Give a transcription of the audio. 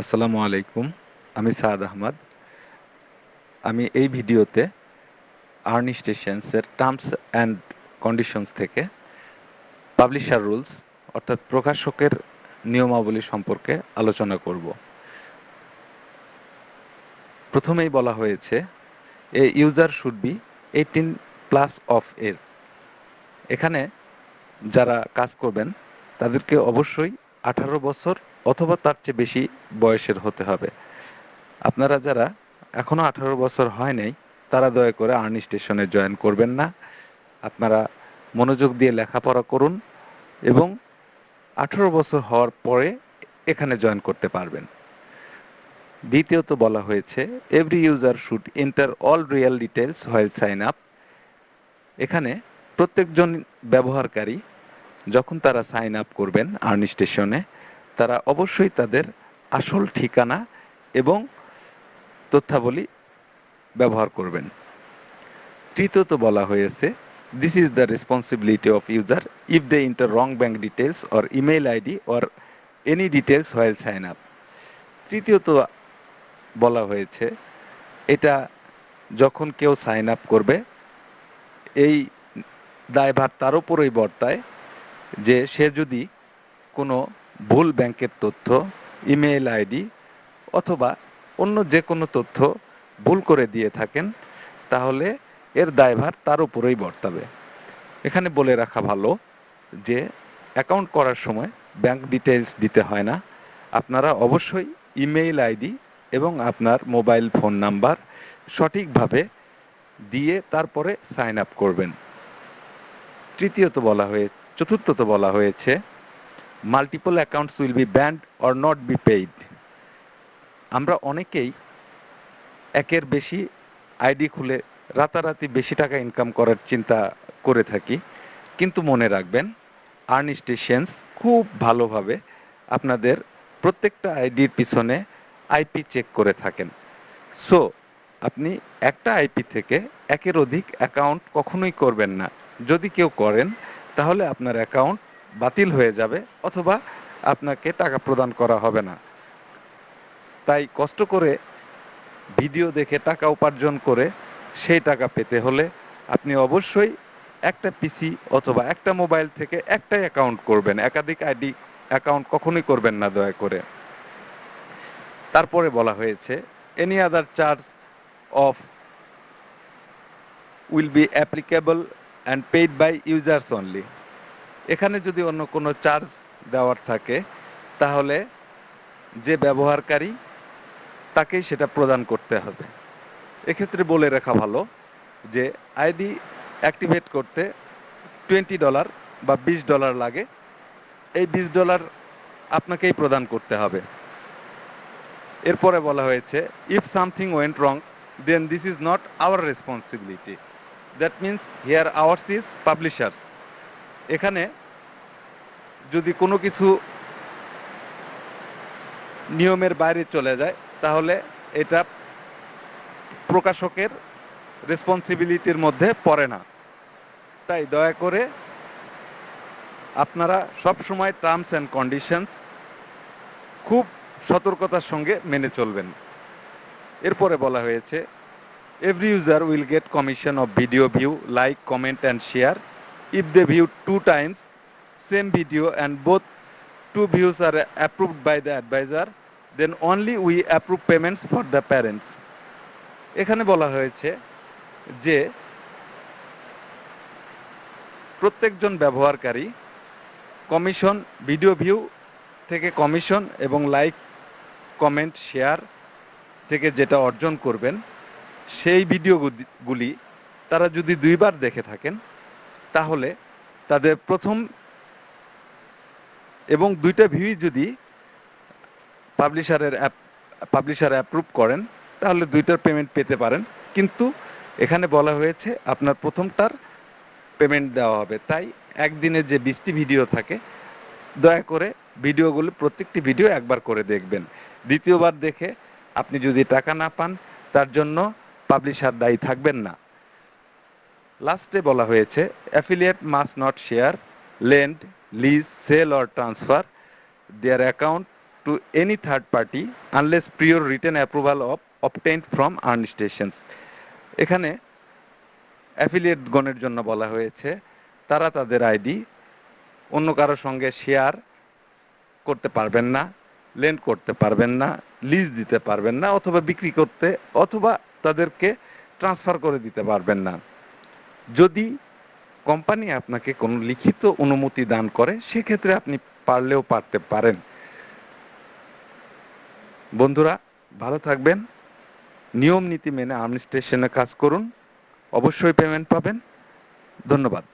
আসসালামু আলাইকুম, আমি সাদ আহমদ। আমি এই ভিডিওতে আর্নি স্টেশনসের টার্মস অ্যান্ড কন্ডিশনস থেকে পাবলিশার রুলস অর্থাৎ প্রকাশকের নিয়মাবলী সম্পর্কে আলোচনা করব। প্রথমেই বলা হয়েছে a user should be eighteen plus of age এখানে যারা কাজ করবেন, তাদেরকে অবশ্যই আঠারো বছর অথবা তার চেয়ে বেশি বয়সের হতে হবে। আপনারা যারা এখনও আঠারো বছর হয় নাই, তারা দয়া করে আর্নি স্টেশনে জয়েন করবেন না। আপনারা মনোযোগ দিয়ে লেখাপড়া করুন এবং আঠারো বছর হওয়ার পরে এখানে জয়েন করতে পারবেন। দ্বিতীয়ত বলা হয়েছে every user should enter all real details while sign up এখানে প্রত্যেকজন ব্যবহারকারী যখন তারা সাইন আপ করবেন আর্নি স্টেশনে তারা অবশ্যই তাদের আসল ঠিকানা এবং তথ্যাবলী ব্যবহার করবেন। তৃতীয়ত বলা হয়েছে this is the responsibility of user if they enter wrong bank details or email ID or any details while sign up তৃতীয়ত বলা হয়েছে, এটা যখন কেউ সাইন আপ করবে, এই দায়ভার তার উপরেই বর্তায় যে সে যদি কোনো ভুল ব্যাংকের তথ্য, ইমেইল আইডি অথবা অন্য যে কোনো তথ্য ভুল করে দিয়ে থাকেন, তাহলে এর দায়ভার তার উপরেই বর্তাবে। এখানে বলে রাখা ভালো যে, অ্যাকাউন্ট করার সময় ব্যাংক ডিটেলস দিতে হয় না। আপনারা অবশ্যই ইমেইল আইডি এবং আপনার মোবাইল ফোন নাম্বার সঠিকভাবে দিয়ে তারপরে সাইন আপ করবেন। তৃতীয়ত বলা হয়ে, চতুর্থত বলা হয়েছে multiple accounts will be banned or not be paid আমরা অনেকেই একের বেশি আইডি খুলে রাতারাতি বেশি টাকা ইনকাম করার চিন্তা করে থাকি। কিন্তু মনে রাখবেন আর্ন স্টেশনস খুব ভালোভাবে আপনাদের প্রত্যেকটা আইডির পিছনে আইপি চেক করে থাকেন। সো আপনি একটা আইপি থেকে একের অধিক অ্যাকাউন্ট কখনোই করবেন না। যদি কেউ করেন, তাহলে আপনার অ্যাকাউন্ট বাতিল হয়ে যাবে অথবা আপনাকে টাকা প্রদান করা হবে না। তাই কষ্ট করে ভিডিও দেখে টাকা উপার্জন করে সেই টাকা পেতে হলে আপনি অবশ্যই একটা পিসি অথবা একটা মোবাইল থেকে একটাই অ্যাকাউন্ট করবেন। একাধিক আইডি অ্যাকাউন্ট কখনোই করবেন না দয়া করে। তারপরে বলা হয়েছে any other charge of will be applicable and paid by users only এখানে যদি অন্য কোনো চার্জ দেওয়ার থাকে, তাহলে যে ব্যবহারকারী, তাকেই সেটা প্রদান করতে হবে। এক্ষেত্রে বলে রাখা ভালো যে আইডি অ্যাক্টিভেট করতে টোয়েন্টি ডলার বা বিশ ডলার লাগে। এই বিশ ডলার আপনাকেই প্রদান করতে হবে। এরপরে বলা হয়েছে if something went wrong then this is not our responsibility that means here ours is publishers এখানে যদি কোনো কিছু নিয়মের বাইরে চলে যায়, তাহলে এটা প্রকাশকের রেসপন্সিবিলিটির মধ্যে পড়ে না। তাই দয়া করে আপনারা সব সময় টার্মস অ্যান্ড কন্ডিশনস খুব সতর্কতার সঙ্গে মেনে চলবেন। এরপরে বলা হয়েছে every user will get commission of video view like comment and share if they view two times same video and both two views are approved by the advisor then only we approve payments for the parents এখানে বলা হয়েছে যে প্রত্যেকজন ব্যবহারকারী commission video view থেকে commission এবং like comment share থেকে যেটা অর্জন করবেন সেই ভিডিওগুলি তারা যদি দুইবার দেখে থাকেন তাহলে তাদের প্রথম এবং দুইটা ভিউই যদি পাবলিশারের অ্যাপ পাবলিশার অ্যাপ্রুভ করেন, তাহলে দুইটার পেমেন্ট পেতে পারেন। কিন্তু এখানে বলা হয়েছে আপনার প্রথমটার পেমেন্ট দেওয়া হবে। তাই একদিনে যে বিশটি ভিডিও থাকে, দয়া করে ভিডিওগুলো প্রত্যেকটি ভিডিও একবার করে দেখবেন। দ্বিতীয়বার দেখে আপনি যদি টাকা না পান, তার জন্য পাবলিশার দায়ী থাকবেন না। লাস্টে বলা হয়েছে affiliate must not share lend lease sell or transfer their account to any third party unless prior written approval of obtained from earn stations এখানে অ্যাফিলিয়েটগণের জন্য বলা হয়েছে, তারা তাদের আইডি অন্য কারোর সঙ্গে শেয়ার করতে পারবেন না লেন্ড করতে পারবেন না লিজ দিতে পারবেন না, অথবা বিক্রি করতে, অথবা তাদেরকে ট্রান্সফার করে দিতে পারবেন না। যদি কোম্পানি আপনাকে কোনো লিখিত অনুমতি দান করে, সেক্ষেত্রে আপনি পারলেও পারতে পারেন। বন্ধুরা, ভালো থাকবেন। নিয়ম নীতি মেনে আর্মি স্টেশনে কাজ করুন। অবশ্যই পেমেন্ট পাবেন। ধন্যবাদ।